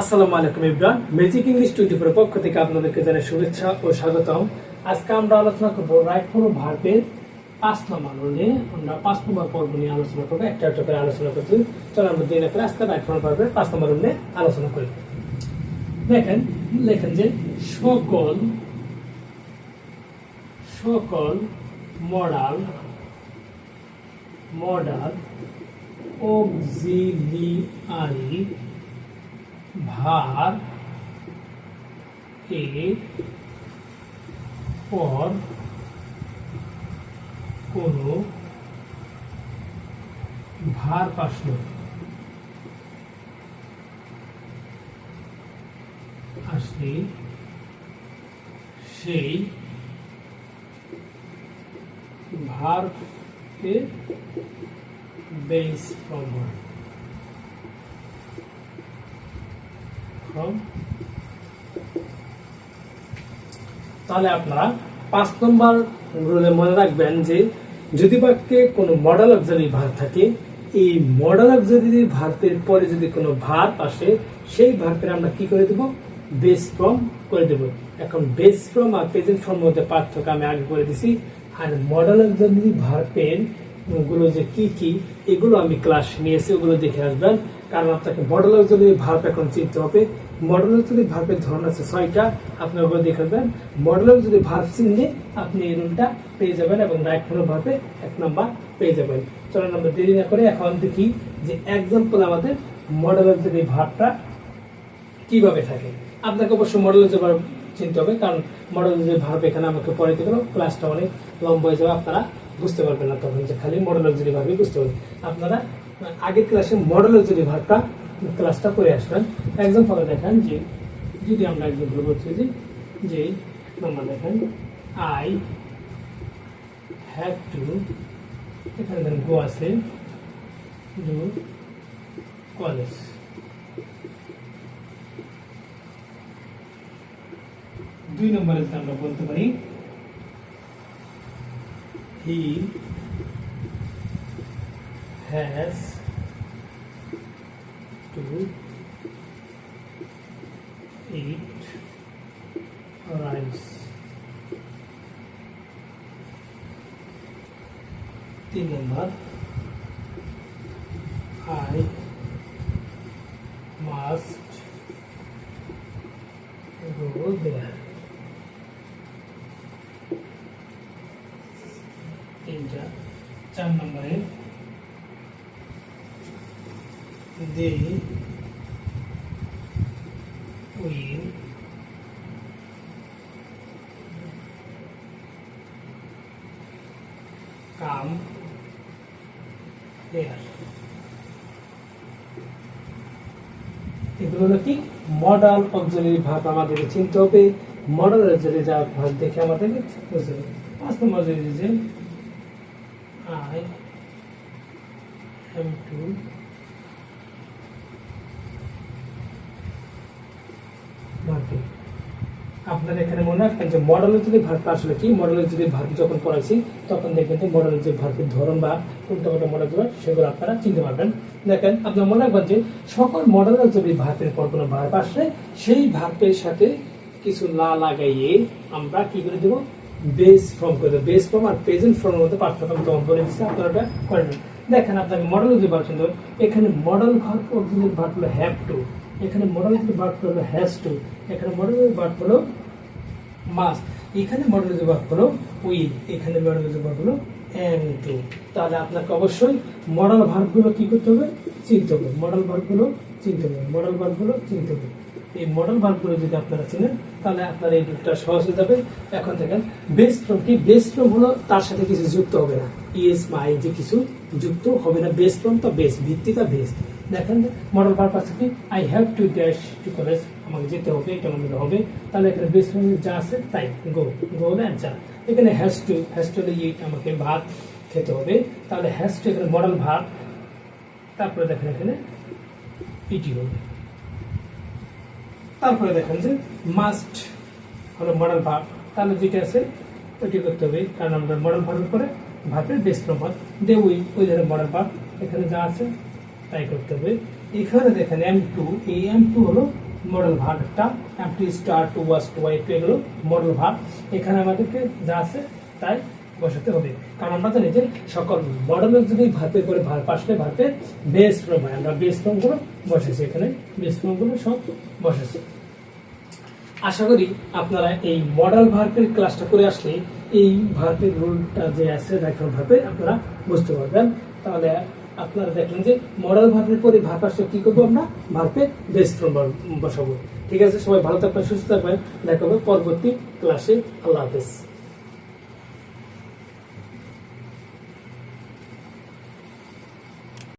আসসালামু আলাইকুম Ibran. Magic English twenty four পক্ষ থেকে আপনাদেরকে জানাই শুভেচ্ছা ও স্বাগতম। আজকে আমরা আলোচনা করব রাইট ফোর ভার্বের পাঁচ নম্বর নিয়ে। আমরা পাঁচ নম্বর পর্ব নিয়ে আলোচনা করব, একটা একটা করে আলোচনা করছি। চলো আমরা দিন করে আজকে রাইট ফোর ভার্বের পাঁচ নম্বর নিয়ে আলোচনা করি। দেখেন, লেখেন যে সকল সকল মডাল মডাল অক্সিলিয়ারি ভার এর পর কোনো ভার আসলো সেই ভারকে বেস ফ্রম তাহলে আপনারা পাঁচ নম্বর রুলে মনে রাখবেন যে যদি বাক্যে কোনো মডেল অক্সারি ভার থাকে, এই মডেল অক্সারি ভার্বের পরে যদি কোনো ভার আসে, সেই ভার্বের আমরা কি করে দেব? বেস ফর্ম করে দেব। এখন বেস ফর্ম আর প্রেজেন্ট ফর্ম মধ্যে পার্থক্য আমি আগে করে দিছি। আর মডেল অফ অক্সারি ভার্বের গুলো যে কি কি, এগুলো আমি ক্লাস নিয়েছি, ওগুলো দেখে আসবেন। কারণ আপনাকে মডেল যদি ভার্ব এখন চিনতে হবে। মডেল যদি ভার্বের ধরন আছে ছয়টা, আপনি ওগুলো দেখে আসবেন। মডেল যদি ভার্ব চিনলে, আপনি এই রুলটা পেয়ে যাবেন এবং রাইট ফোন ভার্বে এক নম্বর পেয়ে যাবেন। চলেন আমরা দেরি না করে এখন দেখি যে এক্সাম্পল আমাদের মডেল যদি ভার্বটা কীভাবে থাকে। আপনাকে অবশ্য মডেল যে চিনতে হবে, কারণ মডেল যে ভার্ব এখানে আমাকে পড়ে দিতে গেল ক্লাসটা অনেক লম্বা হয়ে যাবে, আপনারা বুঝতে পারবেন না তখন যে খালি মডেল যদি ভাবে বুঝতে পারবেন। আপনারা, আগের ক্লাসে মডেল যদি ভাবটা ক্লাসটা করে আসবেন। এক্সাম্পল দেখেন যে, যদি আমরা এক্সাম্পল বলছি যে যে নম্বর দেখেন আই হ্যাভ টু এখানে দেখেন গো আছে ডু কলেজ দুই নম্বরে আমরা বলতে পারি he has to eat rice. The number I must go there. তিনটা। চার নম্বরে কাম দেয়ার। এগুলো হলো কি মডাল অক্সিলারি ভাব আমাদেরকে চিনতে হবে। মডাল অক্সিলারি যা ভাব দেখে আমাদেরকে বুঝতে হবে। পাঁচ নম্বর যে am to আপনারা এখানে মনে রাখবেন যে মডেলের যদি ভার্বটা আসলে কি? মডেলের যদি ভার্ব যখন পড়াইছি, তখন দেখবেন যে মডেলের যে ভার্বের ধরন বা উল্টো পাল্টা মডেলগুলো সেগুলো আপনারা চিনতে পারবেন। দেখেন আপনার মনে রাখবেন যে সকল মডেলের যদি ভার্বের পর কোনো ভার্ব আসলে সেই ভার্বের সাথে কিছু লা লাগাইয়ে আমরা কি করে দেবো? বেস ফর্ম করে দেবো। বেস ফর্ম আর প্রেজেন্ট ফর্মের মধ্যে পার্থক্য তখন বলে দিচ্ছি, আপনারা ওটা করে নেবেন। দেখেন আপনাকে মডেল যদি ভার্ব শুনতে এখানে মডেল ভার্ব অক্সিলারি ভার্ব হলো হ্যাভ টু এখানে মডেল ভার্ব হলো হ্যাজ টু এখানে মডেল ভার্ব হলো মাস্ট এখানে মডেল ভার্ব হলো উইল এখানে মডেল ভার্ব হলো এম টু তাহলে আপনাকে অবশ্যই মডেল ভার্বগুলো কি করতে হবে? চিনতে হবে। মডেল ভার্বগুলো চিনতে হবে। মডেল ভার্বগুলো চিনতে হবে। এই মডেল ভার্বগুলো যদি আপনারা চিনেন, তাহলে আপনার এই রুটটা সহজ হয়ে যাবে। এখন দেখেন বেস ফ্রম কি? বেস ফ্রম হলো তার সাথে কিছু যুক্ত হবে না। ইএস বা আই যে কিছু যুক্ত হবে না বেস ফ্রম তো বেস ভিত্তিটা বেস দেখেন মডেল ভার্ব আছে কি? I have to dash to college আমাকে যেতে হবে, এটা আমাদের হবে। তাহলে এখানে বেস ফ্রম যা আছে, তাই। গো গো হলে অ্যান্সার এখানে হ্যাজ টু হ্যাজ টু হলে আমাকে ভাত খেতে হবে। তাহলে হ্যাজ টু এখানে মডেল ভার্ব তারপরে দেখেন এখানে ইটি হবে। তারপরে দেখেন যে মাস্ট হলো মডেল ভার্ব তাহলে যেটা আছে, ওইটি করতে হবে, কারণ আমরা মডেল ভার্বের পরে ভার্বের বেস প্রমাণ দে উই ওই ধরনের মডেল ভার্ব এখানে যা আছে, তাই করতে হবে। এখানে দেখেন এম টু এই এম টু হলো মডেল ভার্ব একটা am to star to was to why to এগুলো মডেল ভার্ব এখানে আমাদেরকে যা আছে, তাই বসাতে হবে। কারণ আমরা জানি যে সকল মডেলের যদি ভার্পের করে আসলে ভার্পের বেস ফর্ম হয় আমরা বেস ফর্মগুলো বসেছি এখানে বেস ফর্মগুলো সব বসেছি আশা করি আপনারা এই মডেল ভার্পের ক্লাসটা করে আসলে এই ভার্পের রুলটা যে আছে ভার্পে আপনারা বুঝতে পারবেন। তাহলে আপনারা দেখলেন যে মডেল ভার্পের পরে ভার্প আসলে কি করব আমরা? ভার্পে বেস ফর্ম বসাবো। ঠিক আছে? সবাই ভালো থাকবেন, সুস্থ থাকবেন। দেখা হবে পরবর্তী ক্লাসে আল্লাহ হাফেজ।